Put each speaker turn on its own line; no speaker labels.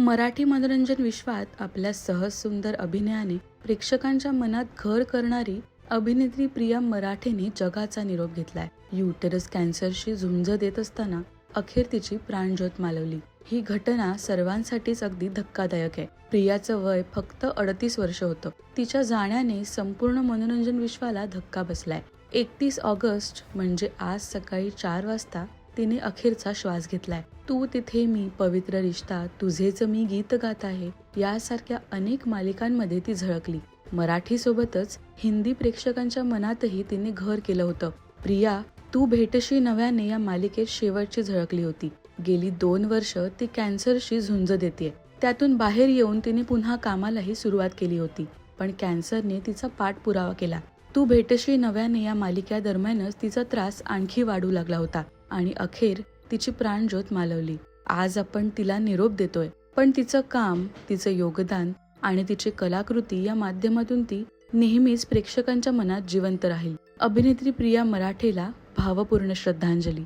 मराठी मनोरंजन विश्वात आपल्या सहज सुंदर अभिनयाने प्रेक्षकांच्या मनात घर करणारी अभिनेत्री प्रिया मराठेने जगाचा निरोप घेतलाय. युटेरस कॅन्सरशी झुंज देत असताना अखेर तिची प्राणज्योत मालवली. ही घटना सर्वांसाठीच अगदी धक्कादायक आहे. प्रियाचं वय फक्त अडतीस वर्ष होतं. तिच्या जाण्याने संपूर्ण मनोरंजन विश्वाला धक्का बसलाय. एकतीस ऑगस्ट म्हणजे आज सकाळी चार वाजता तिने अखेरचा श्वास घेतलाय. तू तिथे मी पवित्र रिश्ता तुझेच मी गीत गात आहे यासारख्या अनेक मालिकांमध्ये ती झळकली. मराठी सोबतच हिंदी प्रेक्षकांच्या मनातही तिने घर केलं होतं. प्रिया तू भेटशी नव्याने या मालिकेत शेवटची झळकली होती. गेली दोन वर्ष ती कॅन्सरशी झुंज देते त्यातून बाहेर येऊन तिने पुन्हा कामालाही सुरुवात केली होती. पण कॅन्सरने तिचा पाठपुरावा केला. तू भेटशी नव्याने या मालिकेदरम्यानच तिचा त्रास आणखी वाढू लागला होता आणि अखेर तिची प्राणज्योत मालवली. आज आपण तिला निरोप देतोय पण तिचं काम तिचं योगदान आणि तिची कलाकृती या माध्यमातून ती नेहमीच प्रेक्षकांच्या मनात जिवंत राहील. अभिनेत्री प्रिया मराठेला भावपूर्ण श्रद्धांजली.